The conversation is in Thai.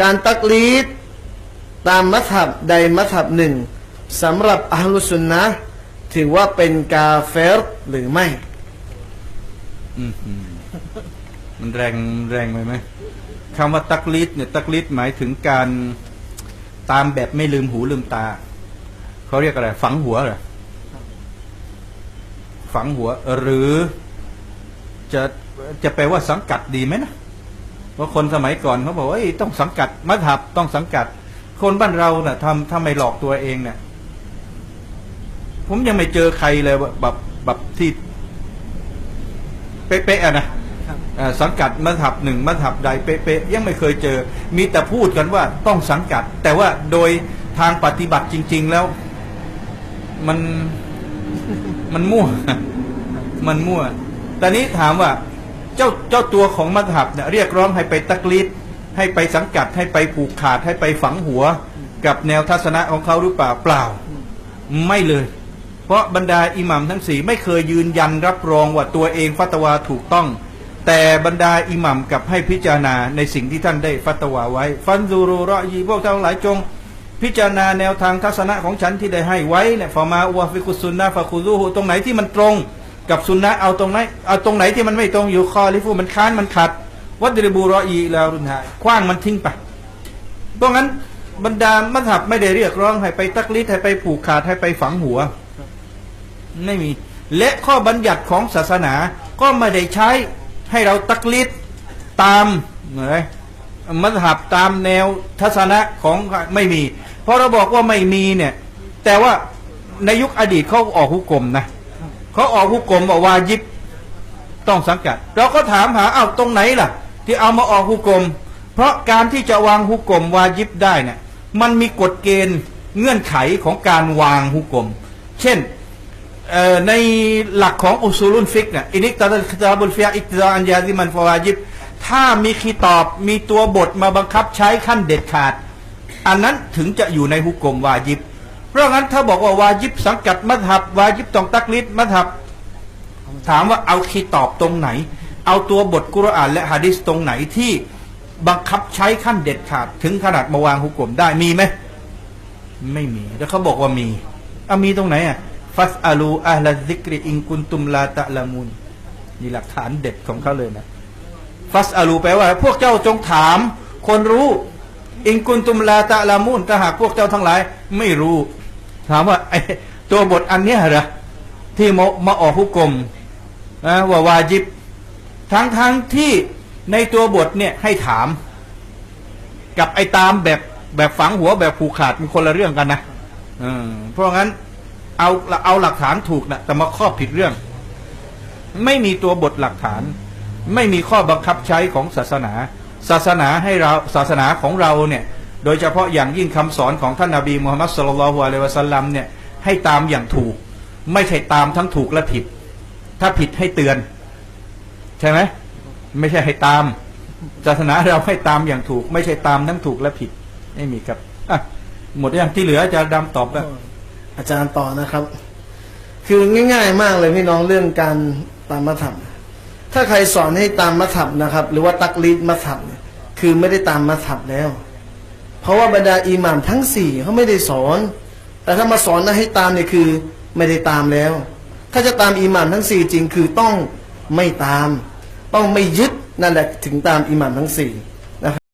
การตักลีดตามมัธยับใดมัธยับหนึ่งสำหรับอัลลุสุนนะถือว่าเป็นกาเฟรหรือไม่มันแรงแรงไปไหมคำว่าตักลิดเนี่ยตักลิดหมายถึงการตามแบบไม่ลืมหูลืมตา เขาเรียกอะไร ฝังหัวเหรอฝังหัว หรือ จะจะแปลว่าสังกัดดีไหมนะ เพราะคนสมัยก่อนเขาบอกว่าเอ้ยต้องสังกัดมัธยับต้องสังกัด คนบ้านเราเนะ่ะทำทำไมหลอกตัวเองเนี่ยผมยังไม่เจอใครเลยว่าแบบแบบที่เป๊ะๆอะนะอ่าสังกัดมัธยับหนึ่งมัธยับใดเป๊ะๆยังไม่เคยเจอ มีแต่พูดกันว่าต้องสังกัด แต่ว่าโดยทางปฏิบัติจริง ๆ แล้ว มันมันมั่ว มันมั่วแต่นี้ถามว่า เจ้าเจ้าตัวของมัธับเนี่ยเรียกร้องให้ไปตักลีดให้ไปสังกัดให้ไปผูกขาดให้ไปฝังหัว กับแนวทัศนะของเขาหรือเปล่าเปล่า ไม่เลย เพราะบรรดาอิหมัมทั้งสี่ไม่เคยยืนยันรับรองว่าตัวเองฟัตวาถูกต้อง แต่บรรดาอิหมัมกับให้พิจารณาในสิ่งที่ท่านได้ฟัตวาไว้ ฟันซูรูรอยีพวกท่านหลายจง พิจารณาแนวทางทัศนะของฉันที่ได้ให้ไว้เนี่ยฟามาอวาฟิกุสุนนะฟาคูซูฮูตรงไหนที่มันตรง กับสุนนะเอาตรงไหนเอาตรงไหนที่มันไม่ตรงอยู่คอลิฟูมันค้านมันขัด วัดริบูรออีแล้วรุนหายคว้างมันทิ้งไปเพราะงั้นบรรดามัธยับไม่ได้เรียกร้องให้ไปตักลิดให้ไปผูกขาดให้ไปฝังหัว ไม่มี และข้อบัญญัติของศาสนาก็ไม่ได้ใช้ให้เราตักลิดตามอะไรมัธยับตามแนวทัศนะของไม่มี เพราะเราบอกว่าไม่มีเนี่ย แต่ว่าในยุคอดีตเขาออกหุกกลมนะ เขาออกหุกกลมว่าวายิบต้องสังกัด เราก็ถามหาเอ้าตรงไหนล่ะ ที่เอามาออกหุกกลม เพราะการที่จะวางหุกกลมวายิบได้เนี่ยมันมีกฎเกณฑ์เงื่อนไขของการวางหุกกลม เช่นในหลักของอุซูลุนฟิกเนี่ยอินิกตาตาบุลฟิยอิกตาอันยาซิมันฟาวายิบถ้ามีคีตอบมีตัวบทมาบังคับใช้ขั้นเด็ดขาด อันนั้นถึงจะอยู่ในหุกกลมวายิบ เพราะงั้นถ้าบอกว่าวายิบสังกัดมัธับวายิบตองตักลิดมัธับ ถามว่าเอาคีตอบตรงไหน เอาตัวบทกุรอาน และฮะดิษตรงไหนที่บังคับใช้ขั้นเด็ดขาด ถึงขนาดมาวางหุกกลมได้มีไหมไม่มี แล้วเขาบอกว่ามีเอามีตรงไหนอะฟัสอาลูอัลซิกริอิงกุนตุมลาตะละมุนนี่หลักฐานเด็ดของเขาเลยนะฟัสอาลูแปลว่า พวกเจ้าจงถาม คนรู้ อิงกุนตุมลาตะละมุนถ้าหากพวกเจ้าทั้งหลาย ไม่รู้ ถามว่าไอตัวบทอันเนี้ยเหรอที่มามาออกหุกกลมนะว่าวาจิบ ทั้งทั้งที่ในตัวบทเนี่ยให้ถาม กับไอ้ตามแบบแบบฝังหัวแบบผูกขาดมันคนละเรื่องกันนะเออเพราะงั้นเอาเอาหลักฐานถูกนะแต่มาครอบผิดเรื่อง ไม่มีตัวบทหลักฐาน ไม่มีข้อบังคับใช้ของศาสนา ศาสนาให้เราศาสนาของเราเนี่ย โดยเฉพาะอย่างยิ่งคำสอนของท่านนาบีมุฮัมมัดสุลลัลลอฮุอะลัยวะสัลลัมเนี่ยให้ตามอย่างถูก ไม่ใช่ตามทั้งถูกและผิด ถ้าผิดให้เตือน ใช่ไหมไม่ใช่ให้ตามศาสนาเราให้ตามอย่างถูก ไม่ใช่ตามทั้งถูกและผิดไม่มีครับอะหมดอย่างที่เหลืออาจารย์ดำตอบแล้วอาจารย์ต่อนะครับ คือง่าย ๆ มากเลยพี่น้องเรื่องการตามมัธยับถ้าใครสอนให้ตามมัธยับนะครับ หรือว่าตักลีดมัธยับเนี่ยคือไม่ได้ตามมัธยับแล้ว เพราะว่าบรรดาอิหม่ามทั้งสี่เขาไม่ได้สอน แต่ถ้ามาสอนนะให้ตามเนี่ยคือไม่ได้ตามแล้ว ถ้าจะตามอิหม่ามทั้งสี่จริงคือต้องไม่ตาม ต้องไม่ยึดนั่นแหละถึงตามอิหม่ามทั้งสี่